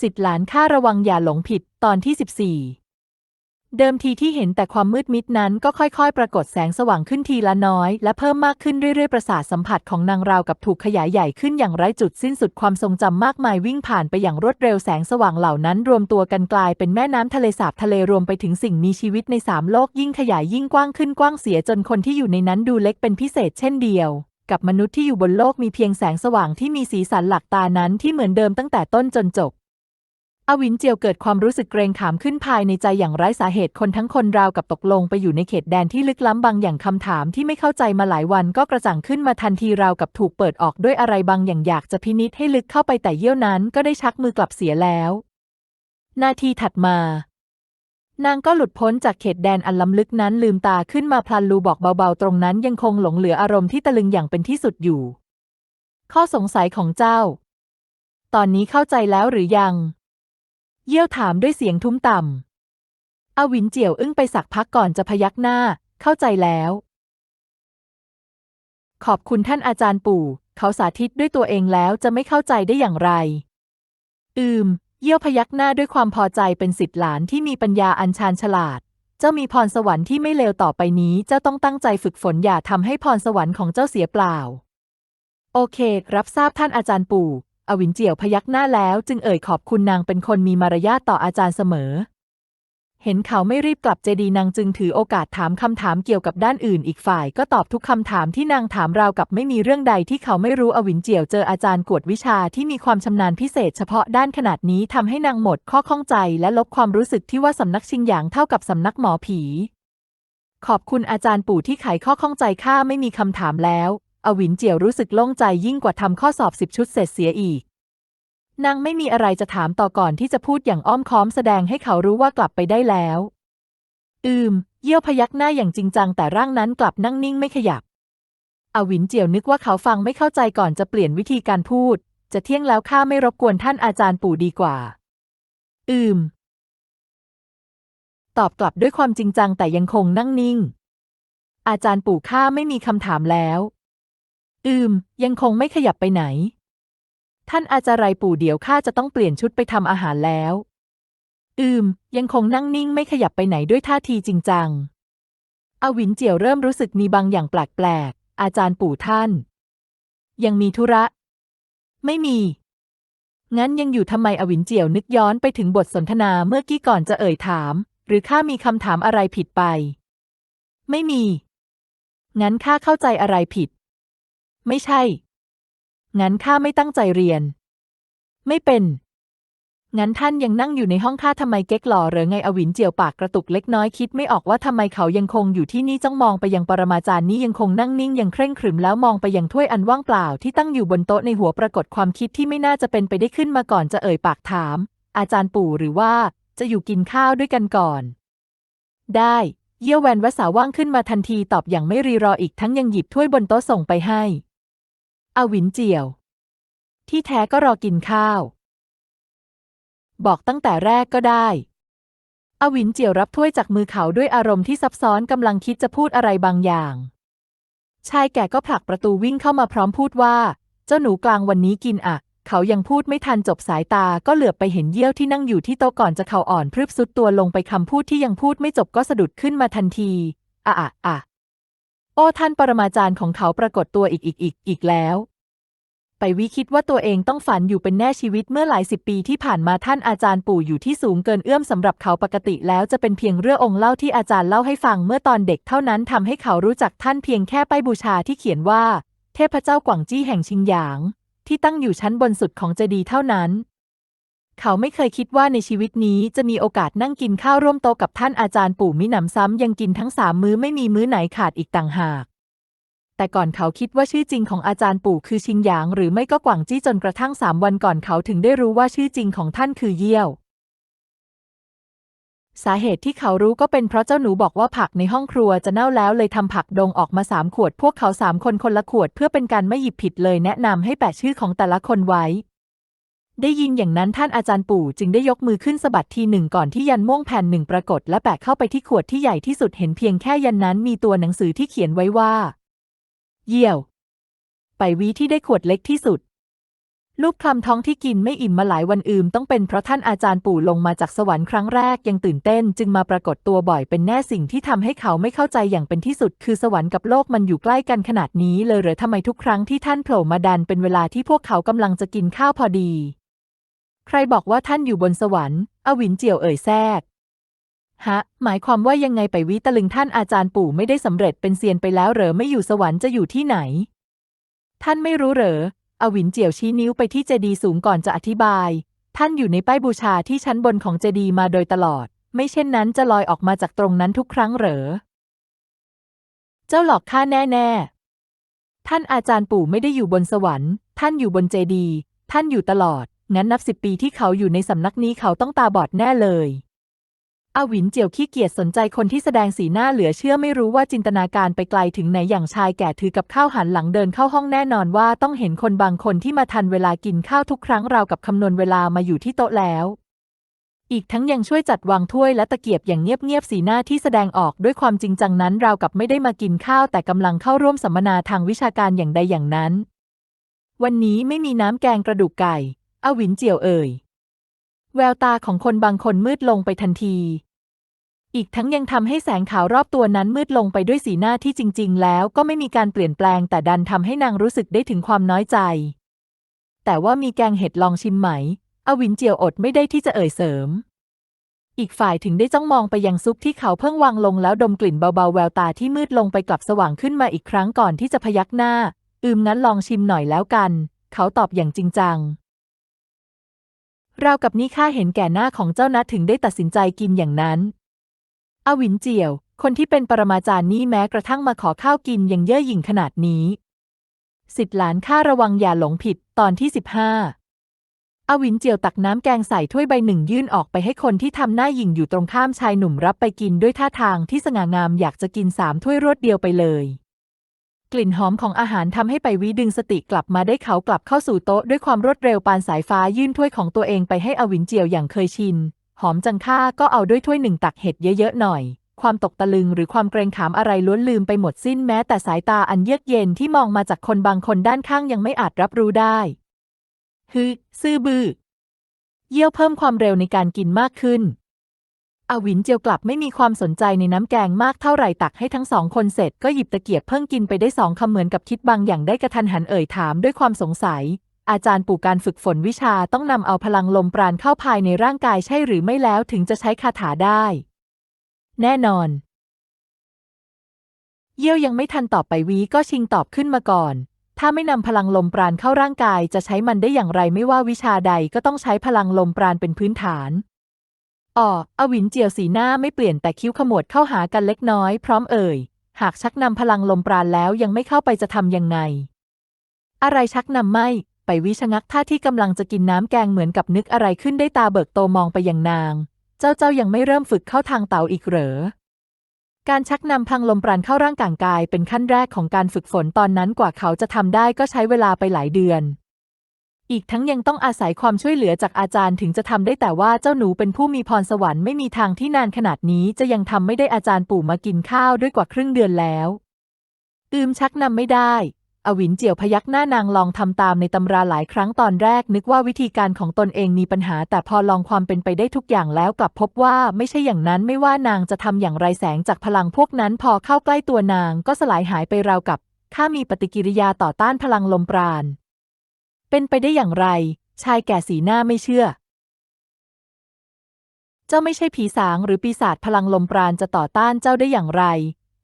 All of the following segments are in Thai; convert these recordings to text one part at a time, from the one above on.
สิทธิ์หลานข้าระวังอย่าหลงผิดตอนที่ 14 เดิมทีที่เห็นแต่ความมืดมิดนั้นก็ค่อยๆ ปรากฏแสงสว่างขึ้นทีละน้อย และเพิ่มมากขึ้นเรื่อยๆ ประสาทสัมผัสของนางราวกับถูกขยายใหญ่ขึ้นอย่างไร้จุดสิ้นสุดความทรงจำมากมายวิ่งผ่านไปอย่างรวดเร็วแสงสว่างเหล่านั้นรวมตัวกันกลายเป็นแม่น้ำทะเลสาบทะเลรวมไปถึงสิ่งมีชีวิตในสามโลกยิ่งขยายยิ่งกว้างขึ้นกว้างเสียจนคนที่อยู่ในนั้นดูเล็กเป็นพิเศษเช่นเดียวกับมนุษย์ที่อยู่บนโลกมีเพียงแสงสว่างที่มีสีสันหลักตานั้นที่เหมือนเดิมตั้งแต่ต้นจนจบ อวินเจียวเกิดความรู้สึกเกรงขามขึ้นภายในใจอย่างไร้สาเหตุคนทั้งคนราวกับตกลงไปอยู่ในเขตแดนที่ลึกล้ำบางอย่างคำถามที่ไม่เข้าใจมาหลายวันก็กระจ่างขึ้นมาทันทีราวกับถูกเปิดออกด้วยอะไรบางอย่างอยากจะพินิษให้ลึกเข้าไปแต่เยี่ยวนั้นก็ได้ชักมือกลับเสียแล้ว นาทีถัดมานางก็หลุดพ้นจากเขตแดนอันล้ำลึกนั้นลืมตาขึ้นมาพลันลูบอกเบาๆ ตรงนั้นยังคงหลงเหลืออารมณ์ที่ตะลึงอย่างเป็นที่สุดอยู่ ข้อสงสัยของเจ้า ตอนนี้เข้าใจแล้วหรือยัง เยี่ยวถามด้วยเสียงทุ้มต่ำอวินเจียวอึ้งไปสักพักก่อนจะพยักหน้า เข้าใจแล้ว ขอบคุณท่านอาจารย์ปู่ เขาสาธิตด้วยตัวเองแล้วจะไม่เข้าใจได้อย่างไร อืม เยี่ยวพยักหน้าด้วยความพอใจเป็นสิทธิ์หลานที่มีปัญญาอันชาญฉลาด เจ้ามีพรสวรรค์ที่ไม่เลวต่อไปนี้ เจ้าต้องตั้งใจฝึกฝนอย่าทำให้พรสวรรค์ของเจ้าเสียเปล่า โอเค รับทราบท่านอาจารย์ปู่ อวินเจียวพยักหน้าแล้วจึงเอ่ยขอบคุณนางเป็นคนมีมารยาทต่ออาจารย์เสมอ เห็นเขาไม่รีบกลับเจดีนางจึงถือโอกาสถามคำถามเกี่ยวกับด้านอื่นอีกฝ่าย ก็ตอบทุกคำถามที่นางถามราวกับไม่มีเรื่องใดที่เขาไม่รู้อวินเจียวเจออาจารย์กวดวิชาที่มีความชำนาญพิเศษเฉพาะด้านขนาดนี้ทำให้นางหมดข้อข้องใจและลบความรู้สึกที่ว่าสำนักชิงหยางเท่ากับสำนักหมอผี ขอบคุณอาจารย์ปู่ที่ไขข้อข้องใจข้าไม่มีคำถามแล้ว อวินเจียวรู้สึกโล่งใจยิ่งกว่าทำข้อสอบสิบชุดเสร็จเสียอีก นางไม่มีอะไรจะถามต่อก่อนที่จะพูดอย่างอ้อมค้อมแสดงให้เขารู้ว่ากลับไปได้แล้ว อืม เยี่ยวพยักหน้าอย่างจริงจังแต่ร่างนั้นกลับนั่งนิ่งไม่ขยับ อวินเจียวนึกว่าเขาฟังไม่เข้าใจก่อนจะเปลี่ยนวิธีการพูด จะเที่ยงแล้วข้าไม่รบกวนท่านอาจารย์ปู่ดีกว่า อืม ตอบกลับด้วยความจริงจังแต่ยังคงนั่งนิ่งอาจารย์ปู่ข้าไม่มีคำถามแล้ว อืม ยังคงไม่ขยับไปไหน ท่านอาจารย์ปู่เดี๋ยวข้าจะต้องเปลี่ยนชุดไปทำอาหารแล้ว อืม ยังคงนั่งนิ่งไม่ขยับไปไหนด้วยท่าทีจริงจัง อวินเจียวเริ่มรู้สึกมีบางอย่างแปลกๆ อาจารย์ปู่ท่าน ยังมีธุระ ไม่มี งั้นยังอยู่ทำไมอวินเจียวนึกย้อนไปถึงบทสนทนาเมื่อกี้ก่อนจะเอ่ยถาม หรือข้ามีคำถามอะไรผิดไป ไม่มี งั้นข้าเข้าใจอะไรผิด ไม่ใช่ งั้นข้าไม่ตั้งใจเรียน ไม่เป็น งั้นท่านยังนั่งอยู่ในห้องข้าทำไมเก๊กหล่อเหรือไงอวินเจียวปากกระตุกเล็กน้อยคิดไม่ออกว่าทำไมเขายังคงอยู่ที่นี่จ้องมองไปยังปรมาจารย์นี้ยังคงนั่งนิ่งยังเคร่งขรึมแล้วมองไปยังถ้วยอันว่างเปล่าที่ตั้งอยู่บนโต๊ะในหัวปรากฏความคิดที่ไม่น่าจะเป็นไปได้ขึ้นมาก่อนจะเอ่ยปากถาม อาจารย์ปู่หรือว่าจะอยู่กินข้าวด้วยกันก่อน ได้เยี่ยวแวนวสาว่างขึ้นมาทันทีตอบอย่างไม่รีรออีกทั้งยังหยิบถ้วยบนโต๊ะส่งไปให้ อวินเจียว ที่แท้ก็รอกินข้าว บอกตั้งแต่แรกก็ได้ อวินเจียวรับถ้วยจากมือเขาด้วยอารมณ์ที่ซับซ้อนกำลังคิดจะพูดอะไรบางอย่าง ชายแก่ก็ผลักประตูวิ่งเข้ามาพร้อมพูดว่า เจ้าหนูกลางวันนี้กินอะเขายังพูดไม่ทันจบสายตาก็เหลือบไปเห็นเยี่ยวที่นั่งอยู่ที่โต๊ะก่อนจะเข่าอ่อนพรึบสุดตัวลงไปคำพูดที่ยังพูดไม่จบก็สะดุดขึ้นมาทันทีอะอะอะ โอ้ท่านปรมาจารย์ของเขาปรากฏตัวอีกอีกอีกอีกแล้ว ไปวิคิดว่าตัวเองต้องฝันอยู่เป็นแน่ชีวิตเมื่อหลายสิบปีที่ผ่านมาท่านอาจารย์ปู่อยู่ที่สูงเกินเอื้อมสำหรับเขาปกติแล้วจะเป็นเพียงเรื่ององค์เล่าที่อาจารย์เล่าให้ฟังเมื่อตอนเด็กเท่านั้นทำให้เขารู้จักท่านเพียงแค่ป้ายบูชาที่เขียนว่า เทพเจ้ากวางจี้แห่งชิงหยาง ที่ตั้งอยู่ชั้นบนสุดของเจดีย์เท่านั้น เขาไม่เคยคิดว่าในชีวิตนี้จะมีโอกาสนั่งกินข้าวร่วมโต๊ะกับท่านอาจารย์ปู่มิหนำซ้ำยังกินทั้งสามมื้อไม่มีมื้อไหนขาดอีกต่างหาก แต่ก่อนเขาคิดว่าชื่อจริงของอาจารย์ปู่คือชิงหยาง หรือไม่ก็กวางจี้จนกระทั่งสามวันก่อนเขาถึงได้รู้ว่าชื่อจริงของท่านคือเยี่ยว สาเหตุที่เขารู้ก็เป็นเพราะเจ้าหนูบอกว่าผักในห้องครัวจะเน่าแล้วเลยทำผักดองออกมาสามขวด พวกเขาสามคนคนละขวดเพื่อเป็นการไม่หยิบผิดเลยแนะนำให้แปะชื่อของแต่ละคนไว้ ได้ยินอย่างนั้นท่านอาจารย์ปู่จึงได้ยกมือขึ้นสะบัดทีหนึ่งก่อนที่ยันม่วงแผ่นหนึ่งปรากฏและแปะเข้าไปที่ขวดที่ใหญ่ที่สุดเห็นเพียงแค่ยันนั้นมีตัวหนังสือที่เขียนไว้ว่า เยี่ยว ไปวีที่ได้ขวดเล็กที่สุด ลูกคลำท้องที่กินไม่อิ่มมาหลายวันอืมต้องเป็นเพราะท่านอาจารย์ปู่ลงมาจากสวรรค์ครั้งแรกยังตื่นเต้น จึงมาปรากฏตัวบ่อยเป็นแน่สิ่งที่ทำให้เขาไม่เข้าใจอย่างเป็นที่สุด คือสวรรค์กับโลกมันอยู่ใกล้กันขนาดนี้เลยหรือทำไมทุกครั้งที่ท่านโผล่มาดันเป็นเวลาที่พวกเขากำลังจะกินข้าวพอดี ใครบอกว่าท่านอยู่บนสวรรค์ อวินเจียวเอ่ยแทรก ฮะ หมายความว่ายังไงไปวิตะลึงท่านอาจารย์ปู่ไม่ได้สำเร็จเป็นเซียนไปแล้วเหรอไม่อยู่สวรรค์จะอยู่ที่ไหน ท่านไม่รู้เหรอ อวินเจียวชี้นิ้วไปที่เจดีย์สูงก่อนจะอธิบาย ท่านอยู่ในป้ายบูชาที่ชั้นบนของเจดีย์มาโดยตลอด ไม่เช่นนั้นจะลอยออกมาจากตรงนั้นทุกครั้งเหรอ เจ้าหลอกข้าแน่ๆ ท่านอาจารย์ปู่ไม่ได้อยู่บนสวรรค์ ท่านอยู่บนเจดีย์ท่านอยู่ตลอด งั้นนับสิบปีที่เขาอยู่ในสำนักนี้เขาต้องตาบอดแน่เลยอาหวินเจียวขี้เกียจสนใจคนที่แสดงสีหน้าเหลือเชื่อไม่รู้ว่าจินตนาการไปไกลถึงไหนอย่างชายแก่ถือกับข้าวหันหลังเดินเข้าห้องแน่นอนว่าต้องเห็นคนบางคนที่มาทันเวลากินข้าวทุกครั้งราวกับคำนวณเวลามาอยู่ที่โต๊ะแล้ว อีกทั้งยังช่วยจัดวางถ้วยและตะเกียบอย่างเงียบๆสีหน้าที่แสดงออกด้วยความจริงจังนั้นราวกับไม่ได้มากินข้าวแต่กำลังเข้าร่วมสัมมนาทางวิชาการอย่างใดอย่างนั้น วันนี้ไม่มีน้ำแกงกระดูกไก่ อาวินเจียวเอ่ย แววตาของคนบางคนมืดลงไปทันที อีกทั้งยังทำให้แสงขาวรอบตัวนั้นมืดลงไปด้วยสีหน้าที่จริง ๆ แล้วก็ไม่มีการเปลี่ยนแปลงแต่ดันทำให้นางรู้สึกได้ถึงความน้อยใจ แต่ว่ามีแกงเห็ดลองชิมไหม อวินเจียวอดไม่ได้ที่จะเอ่ยเสริม อีกฝ่ายถึงได้จ้องมองไปยังซุปที่เขาเพิ่งวางลงแล้วดมกลิ่นเบาๆแววตาที่มืดลงไปกลับสว่างขึ้นมาอีกครั้งก่อนที่จะพยักหน้า อืมงั้นลองชิมหน่อยแล้วกัน เขาตอบอย่างจริงจัง ราวกับนี่ข้าเห็นแก่หน้าของเจ้านะถึงได้ตัดสินใจกินอย่างนั้นอวินเจียว คนที่เป็นปรมาจารย์นี่แม้กระทั่งมาขอข้าวกินยังเย่อหยิ่งขนาดนี้ สิทธิหลานข้าระวังอย่าหลงผิดตอนที่สิบห้าอวินเจียวตักน้ำแกงใส่ถ้วยใบหนึ่งยื่นออกไปให้คนที่ทำหน้าหยิ่งอยู่ตรงข้ามชายหนุ่มรับไปกินด้วยท่าทางที่สง่างามอยากจะกินสามถ้วยรวดเดียวไปเลย กลิ่นหอมของอาหารทำให้ไปวิดึงสติกลับมาได้เขากลับเข้าสู่โต๊ะด้วยความรวดเร็วปานสายฟ้ายื่นถ้วยของตัวเองไปให้อวินเจียวอย่างเคยชิน หอมจังค่าก็เอาด้วยถ้วยหนึ่งตักเห็ดเยอะๆหน่อย ความตกตะลึงหรือความเกรงขามอะไรล้วนลืมไปหมดสิ้นแม้แต่สายตาอันเยือกเย็นที่มองมาจากคนบางคนด้านข้างยังไม่อาจรับรู้ได้ฮึซื่อบือ้อเยี่ยวเพิ่มความเร็วในการกินมากขึ้น อวินเจียวกลับไม่มีความสนใจในน้ำแกงมากเท่าไหร่ตักให้ทั้งสองคนเสร็จก็หยิบตะเกียบเพิ่งกินไปได้สองคำเหมือนกับคิดบางอย่างได้กระทันหันเอ่ยถามด้วยความสงสัย อาจารย์ปู่การฝึกฝนวิชาต้องนำเอาพลังลมปราณเข้าภายในร่างกายใช่หรือไม่แล้วถึงจะใช้คาถาได้ แน่นอน เยี่ยวยังไม่ทันตอบไปวีก็ชิงตอบขึ้นมาก่อน ถ้าไม่นำพลังลมปราณเข้าร่างกายจะใช้มันได้อย่างไรไม่ว่าวิชาใดก็ต้องใช้พลังลมปราณเป็นพื้นฐาน อ๋ออวินเจียวสีหน้าไม่เปลี่ยนแต่คิ้วขมวดเข้าหากันเล็กน้อย พร้อมเอ่ย หากชักนำพลังลมปราณแล้วยังไม่เข้าไปจะทำยังไง อะไรชักนำไม่ ไปวิชะงักท่าที่กำลังจะกินน้ำแกงเหมือนกับนึกอะไรขึ้นได้ตาเบิกโตมองไปยังนาง เจ้าเจ้ายังไม่เริ่มฝึกเข้าทางเต๋าอีกเหรอการชักนำพลังลมปราณเข้าร่างกายเป็นขั้นแรกของการฝึกฝนตอนนั้นกว่าเขาจะทำได้ก็ใช้เวลาไปหลายเดือน อีกทั้งยังต้องอาศัยความช่วยเหลือจากอาจารย์ถึงจะทำได้แต่ว่าเจ้าหนูเป็นผู้มีพรสวรรค์ไม่มีทางที่นานขนาดนี้จะยังทำไม่ได้อาจารย์ปู่มากินข้าวด้วยกว่าครึ่งเดือนแล้ว อืมชักนำไม่ได้ อวินเจียวพยักหน้านางลองทำตามในตำราหลายครั้งตอนแรก นึกว่าวิธีการของตนเองมีปัญหา แต่พอลองความเป็นไปได้ทุกอย่างแล้วกลับพบว่าไม่ใช่อย่างนั้นไม่ว่านางจะทำอย่างไรแสงจากพลังพวกนั้น พอเข้าใกล้ตัวนางก็สลายหายไปราวกับข้ามีปฏิกิริยาต่อต้านพลังลมปราณ เป็นไปได้อย่างไร ชายแก่สีหน้าไม่เชื่อ เจ้าไม่ใช่ผีสางหรือปีศาจพลังลมปราณจะต่อต้านเจ้าได้อย่างไร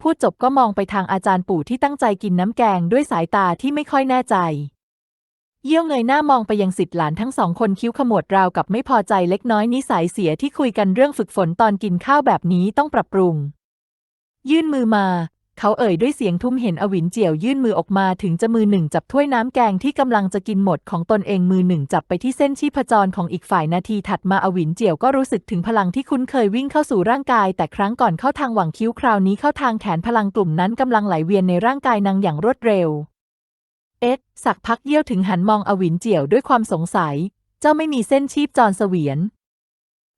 พูดจบก็มองไปทางอาจารย์ปู่ที่ตั้งใจกินน้ำแกงด้วยสายตาที่ไม่ค่อยแน่ใจ เยี่ยวเงยหน้ามองไปยังสิทธิหลานทั้งสองคนคิ้วขมวดราวกับไม่พอใจเล็กน้อยนิสัยเสียที่คุยกันเรื่องฝึกฝนตอนกินข้าวแบบนี้ต้องปรับปรุง ยื่นมือมา เขาเอ่ยด้วยเสียงทุ้มเห็นอวินเจียวยื่นมือออกมาถึงจะมือหนึ่งจับถ้วยน้ำแกงที่กำลังจะกินหมดของตนเองมือหนึ่งจับไปที่เส้นชีพจรของอีกฝ่ายนาทีถัดมาอวินเจียวก็รู้สึกถึงพลังที่คุ้นเคยวิ่งเข้าสู่ร่างกาย แต่ครั้งก่อนเข้าทางหว่างคิ้วคราวนี้เข้าทางแขนพลังกลุ่มนั้นกำลังไหลเวียนในร่างกายนางอย่างรวดเร็ว เอ็ดสักพักเยี่ยวถึงหันมองอวินเจียวด้วยความสงสัย เจ้าไม่มีเส้นชีพจรเสวียน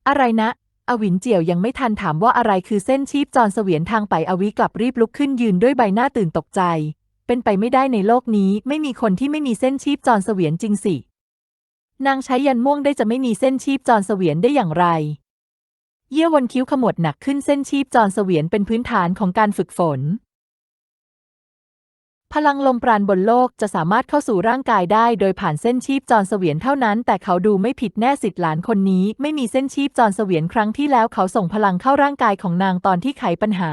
อะไรนะ อวินเจียวยังไม่ทันถามว่าอะไรคือเส้นชีพจรเสวียนทางไปอวิกลับรีบลุกขึ้นยืนด้วยใบหน้าตื่นตกใจ เป็นไปไม่ได้ในโลกนี้ ไม่มีคนที่ไม่มีเส้นชีพจรเสวียนจริงสิ นางใช้ยันม่วงได้จะไม่มีเส้นชีพจรเสวียนได้อย่างไร เยี่ยวนคิ้วขมวดหนักขึ้นเส้นชีพจรเสวียนเป็นพื้นฐานของการฝึกฝน พลังลมปราณบนโลกจะสามารถเข้าสู่ร่างกายได้โดยผ่านเส้นชีพจรเสวียนเท่านั้น แต่เขาดูไม่ผิดแน่สิทธิ์หลานคนนี้ ไม่มีเส้นชีพจรเสวียนครั้งที่แล้วเขาส่งพลังเข้าร่างกายของนางตอนที่ไขปัญหา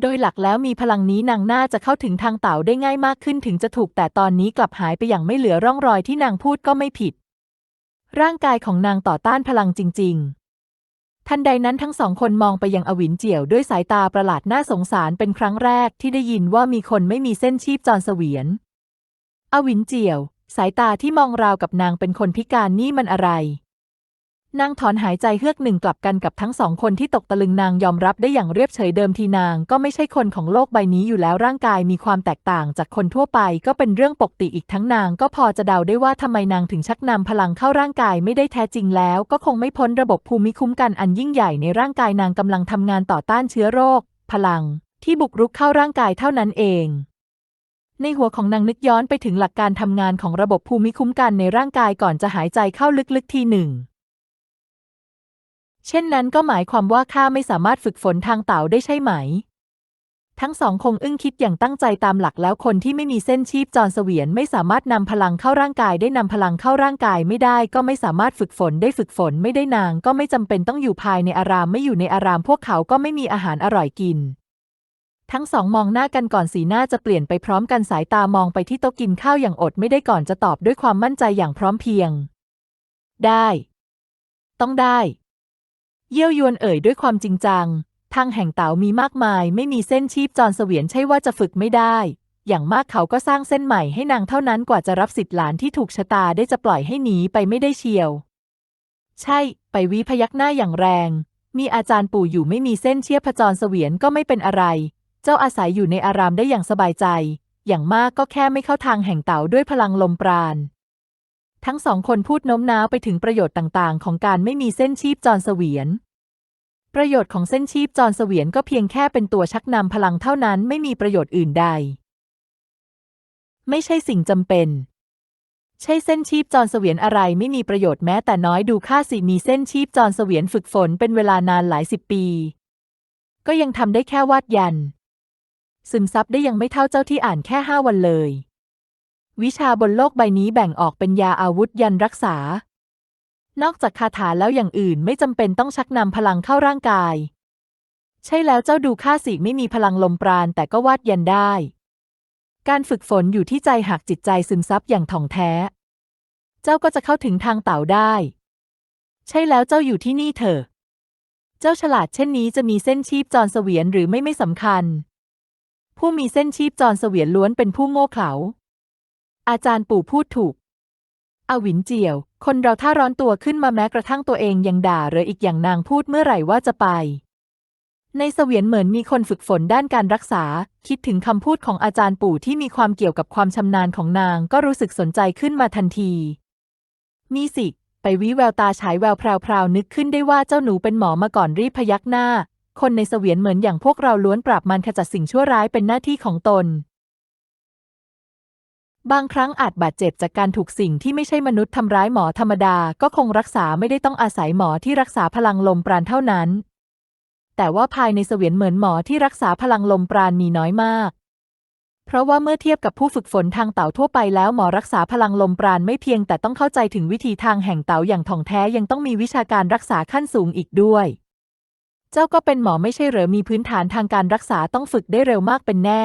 โดยหลักแล้วมีพลังนี้นางน่าจะเข้าถึงทางเต่าได้ง่ายมากขึ้นถึงจะถูกแต่ตอนนี้กลับหายไปอย่างไม่เหลือร่องรอยที่นางพูดก็ไม่ผิด ร่างกายของนางต่อต้านพลังจริง ๆ ทันใดนั้นทั้งสองคนมองไปยังอวินเจียวด้วยสายตาประหลาดน่าสงสารเป็นครั้งแรกที่ได้ยินว่ามีคนไม่มีเส้นชีพจรเสวียน อวินเจียว สายตาที่มองราวกับนางเป็นคนพิการนี่มันอะไร นางถอนหายใจเฮือกหนึ่งกลับกันกับทั้งสองคนที่ตกตะลึงนางยอมรับได้อย่างเรียบเฉยเดิมทีนางก็ไม่ใช่คนของโลกใบนี้อยู่แล้วร่างกายมีความแตกต่างจากคนทั่วไปก็เป็นเรื่องปกติอีกทั้งนางก็พอจะเดาได้ว่าทำไมนางถึงชักนำพลังเข้าร่างกายไม่ได้แท้จริงแล้วก็คงไม่พ้นระบบภูมิคุ้มกันอันยิ่งใหญ่ในร่างกายนางกำลังทำงานต่อต้านเชื้อโรค พลัง ที่บุกรุกเข้าร่างกายเท่านั้นเองในหัวของนางนึกย้อนไปถึงหลักการทำงานของระบบภูมิคุ้มกันในร่างกายก่อนจะหายใจเข้าลึกๆทีหนึ่ง เช่นนั้นก็หมายความว่าข้าไม่สามารถฝึกฝนทางเต่าได้ใช่ไหม ทั้งสองคงอึ้งคิดอย่างตั้งใจตามหลักแล้วคนที่ไม่มีเส้นชีพจรเสวียนไม่สามารถนำพลังเข้าร่างกายได้นำพลังเข้าร่างกายไม่ได้ ก็ไม่สามารถฝึกฝนได้ฝึกฝนไม่ได้นาง ก็ไม่จำเป็นต้องอยู่ภายในอารามไม่อยู่ในอารามพวกเขาก็ไม่มีอาหารอร่อยกินทั้งสองมองหน้ากันก่อนสีหน้าจะเปลี่ยนไปพร้อมกันสายตามองไปที่โต๊ะกินข้าวอย่างอดไม่ได้ก่อนจะตอบด้วยความมั่นใจอย่างพร้อมเพรียง ได้ ต้องได้ เยี่ยวยวนเอ่ยด้วยความจริงจัง ทางแห่งเต๋ามีมากมาย ไม่มีเส้นชีพจรเสวียนใช่ว่าจะฝึกไม่ได้ อย่างมากเขาก็สร้างเส้นใหม่ให้นางเท่านั้นกว่าจะรับสิทธิ์หลานที่ถูกชะตาได้จะปล่อยให้หนีไปไม่ได้เชียว ใช่ ไปวิพยักหน้าอย่างแรง มีอาจารย์ปู่อยู่ไม่มีเส้นเชียพจรเสวียนก็ไม่เป็นอะไร เจ้าอาศัยอยู่ในอารามได้อย่างสบายใจ อย่างมากก็แค่ไม่เข้าทางแห่งเต๋าด้วยพลังลมปราณ ทั้งสองคนพูดโน้มน้าวไปถึงประโยชน์ต่างๆ ของการไม่มีเส้นชีพจรเสวียน ประโยชน์ของเส้นชีพจรเสวียนก็เพียงแค่เป็นตัวชักนำพลังเท่านั้นไม่มีประโยชน์อื่นใด ไม่ใช่สิ่งจำเป็น ใช่เส้นชีพจรเสวียนอะไรไม่มีประโยชน์แม้แต่น้อยดูค่าสิมีเส้นชีพจรเสวียนฝึกฝนเป็นเวลานานหลายสิบปี ก็ยังทำได้แค่วาดยัน ซึมซับได้ยังไม่เท่าเจ้าที่อ่านแค่ห้าวันเลย วิชาบนโลกใบนี้แบ่งออกเป็นยาอาวุธยันรักษา นอกจากคาถาแล้วอย่างอื่นไม่จำเป็นต้องชักนำพลังเข้าร่างกาย ใช่แล้วเจ้าดูค่าสิไม่มีพลังลมปราณแต่ก็วาดยันได้ การฝึกฝนอยู่ที่ใจหากจิตใจซึมซับอย่างถ่องแท้ เจ้าก็จะเข้าถึงทางเต่าได้ ใช่แล้วเจ้าอยู่ที่นี่เถอะ เจ้าฉลาดเช่นนี้จะมีเส้นชีพจรเสวียนหรือไม่ไม่สำคัญ ผู้มีเส้นชีพจรเสวียนล้วนเป็นผู้โง่เขลา อาจารย์ปู่พูดถูก อวินเจียว คนเราถ้าร้อนตัวขึ้นมาแม้กระทั่งตัวเองยังด่าหรืออีกอย่างนางพูดเมื่อไหร่ว่าจะไป ในเสวียนเหมือนมีคนฝึกฝนด้านการรักษา คิดถึงคำพูดของอาจารย์ปู่ที่มีความเกี่ยวกับความชำนาญของนางก็รู้สึกสนใจขึ้นมาทันที มีสิ ไปวิแววตาฉายแววพราวๆนึกขึ้นได้ว่าเจ้าหนูเป็นหมอมาก่อนรีบพยักหน้า คนในเสวียนเหมือนอย่างพวกเราล้วนปราบมันขจัดสิ่งชั่วร้ายเป็นหน้าที่ของตน บางครั้งอาจบาดเจ็บจากการถูกสิ่งที่ไม่ใช่มนุษย์ทำร้ายหมอธรรมดาก็คงรักษาไม่ได้ต้องอาศัยหมอที่รักษาพลังลมปราณเท่านั้น แต่ว่าภายในเสวียนเหมือนหมอที่รักษาพลังลมปราณมีน้อยมาก เพราะว่าเมื่อเทียบกับผู้ฝึกฝนทางเต่าทั่วไปแล้วหมอรักษาพลังลมปราณไม่เพียงแต่ต้องเข้าใจถึงวิธีทางแห่งเต่าอย่างถ่องแท้ยังต้องมีวิชาการรักษาขั้นสูงอีกด้วย เจ้าก็เป็นหมอไม่ใช่เหรอมีพื้นฐานทางการรักษาต้องฝึกได้เร็วมากเป็นแน่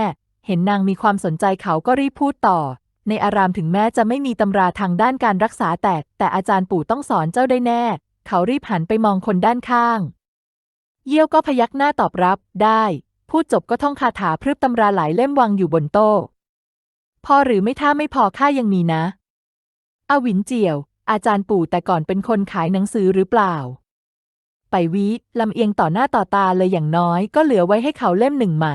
เห็นนางมีความสนใจเขาก็รีบพูดต่อ ในอารามถึงแม้จะไม่มีตำราทางด้านการรักษาแต่แต่อาจารย์ปู่ต้องสอนเจ้าได้แน่ เขารีบหันไปมองคนด้านข้าง เยี่ยวก็พยักหน้าตอบรับ ได้ พูดจบก็ท่องคาถาพรึบตำราหลายเล่มวางอยู่บนโต๊ะ พอหรือไม่ถ้าไม่พอข้ายังมีนะ อวินเจียว อาจารย์ปู่แต่ก่อนเป็นคนขายหนังสือหรือเปล่า ไปวิลำเอียงต่อหน้าต่อตาเลยอย่างน้อยก็เหลือไว้ให้เขาเล่มหนึ่งไหม